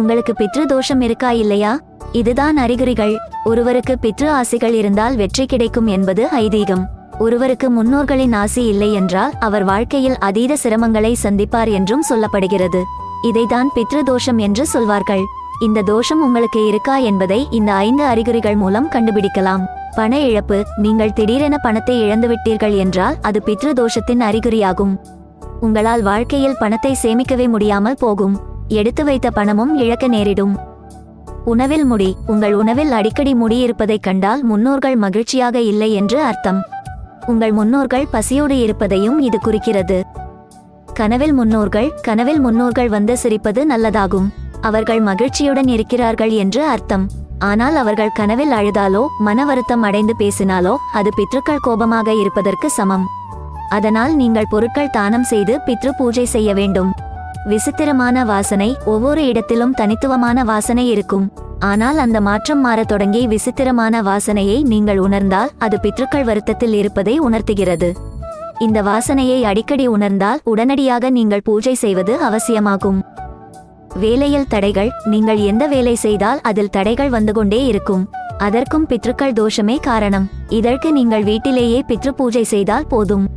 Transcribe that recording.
உங்களுக்கு பித்ரு தோஷம் இருக்கா இல்லையா? இதுதான் அறிகுறிகள். ஒருவருக்கு பித்ரு ஆசிகள் இருந்தால் வெற்றி கிடைக்கும் என்பது ஐதீகம். ஒருவருக்கு முன்னோர்களின் ஆசி இல்லை என்றால் அவர் வாழ்க்கையில் அதீத சிரமங்களை சந்திப்பார் என்றும் சொல்லப்படுகிறது. இதைதான் பித்ரு தோஷம் என்று சொல்வார்கள். இந்த தோஷம் உங்களுக்கு இருக்கா என்பதை இந்த ஐந்து அறிகுறிகள் மூலம் கண்டுபிடிக்கலாம். பண இழப்பு. நீங்கள் திடீரென பணத்தை இழந்துவிட்டீர்கள் என்றால் அது பித்ரு தோஷத்தின் அறிகுறியாகும். உங்களால் வாழ்க்கையில் பணத்தை சேமிக்கவே முடியாமல் போகும். எடுத்து வைத்த பணமும் இழக்க நேரிடும். உணவில் முடி உங்கள் உணவில் அடிக்கடி முடி இருப்பதைக் கண்டால் முன்னோர்கள் மகிழ்ச்சியாக இல்லை என்று அர்த்தம். உங்கள் முன்னோர்கள் பசியோடு இருப்பதையும் இது குறிக்கிறது. கனவில் முன்னோர்கள் கனவில் முன்னோர்கள் வந்து சிரிப்பது நல்லதாகும். அவர்கள் மகிழ்ச்சியுடன் இருக்கிறார்கள் என்று அர்த்தம். ஆனால் அவர்கள் கனவில் அழுதாலோ மன வருத்தம் அடைந்து பேசினாலோ அது பித்ருக்கள் கோபமாக இருப்பதற்கு சமம். அதனால் நீங்கள் பொருட்கள் தானம் செய்து பித்ரு பூஜை செய்ய வேண்டும். விசித்திரமான வாசனை ஒவ்வொரு இடத்திலும் தனித்துவமான வாசனை இருக்கும். ஆனால் அந்த மாற்றம் மாறத் தொடங்கி விசித்திரமான வாசனையை நீங்கள் உணர்ந்தால் அது பித்ருக்கள் வருத்தத்தில் இருப்பதை உணர்த்துகிறது. இந்த வாசனையை அடிக்கடி உணர்ந்தால் உடனடியாக நீங்கள் பூஜை செய்வது அவசியமாகும். வேலையில் தடைகள் நீங்கள் எந்த வேலை செய்தால் அதில் தடைகள் வந்து கொண்டே இருக்கும். அதற்கும் பித்ருக்கள் தோஷமே காரணம். இதற்கு நீங்கள் வீட்டிலேயே பித்ரு பூஜை செய்தால் போதும்.